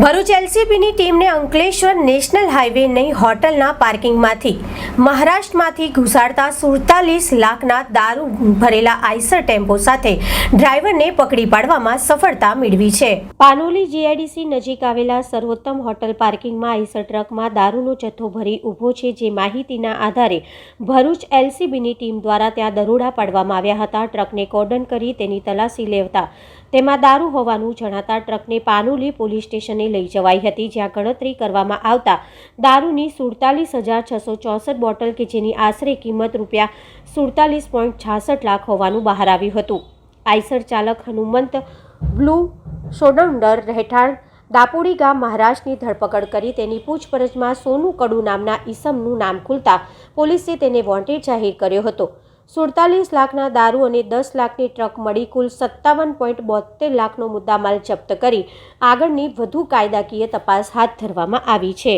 ભરૂચ એલસીબીની ટીમને Ankleshwar national highway નહીં, હોટલના પાર્કિંગમાંથી. મહારાષ્ટ્રમાંથી ઘુસાડતા સુડતાલીસ લાખના દારૂ ભરેલા આઈસર ટેમ્પો સાથે ડ્રાઈવરને પકડી પાડવામાં સફળતા મેળવી છે. પાનોલી જીઆઈડીસી નજીક આવેલા સર્વોત્તમ હોટલ પાર્કિંગમાં આઈસર ટ્રકમાં દારૂનો જથ્થો ભરી ઊભો છે, જે માહિતીના આધારે ભરૂચ એલસીબીની ટીમ દ્વારા ત્યાં દરોડા પાડવામાં આવ્યા હતા. ટ્રકને કોર્ડન કરી તેની તલાશી લેવતા તેમાં દારૂ હોવાનું જણાતા ટ્રકને પાનુલી પોલીસ સ્ટેશને લઈ જવાઈ હતી, જ્યાં ગણતરી કરવામાં આવતા દારૂની સુડતાલીસ હજાર છસો ચોસઠ બોટલ કે જેની આશરે કિંમત રૂપિયા સુડતાલીસ પોઈન્ટ છાસઠ લાખ હોવાનું બહાર આવ્યું હતું. આઈસર ચાલક હનુમંત બ્લુ સોડંડર રહેઠાણ દાપોડી ગામ મહારાષ્ટ્રની ધરપકડ કરી તેની પૂછપરછમાં સોનુ કડુ નામના ઈસમનું નામ ખુલતા પોલીસે તેને વોન્ટેડ જાહેર કર્યો હતો. સુડતાલીસ લાખના દારૂ અને દસ લાખની ટ્રક મળી કુલ સત્તાવન પોઈન્ટ બોતેર લાખનો મુદ્દામાલ જપ્ત કરી આગળની વધુ કાયદાકીય તપાસ હાથ ધરવામાં આવી છે.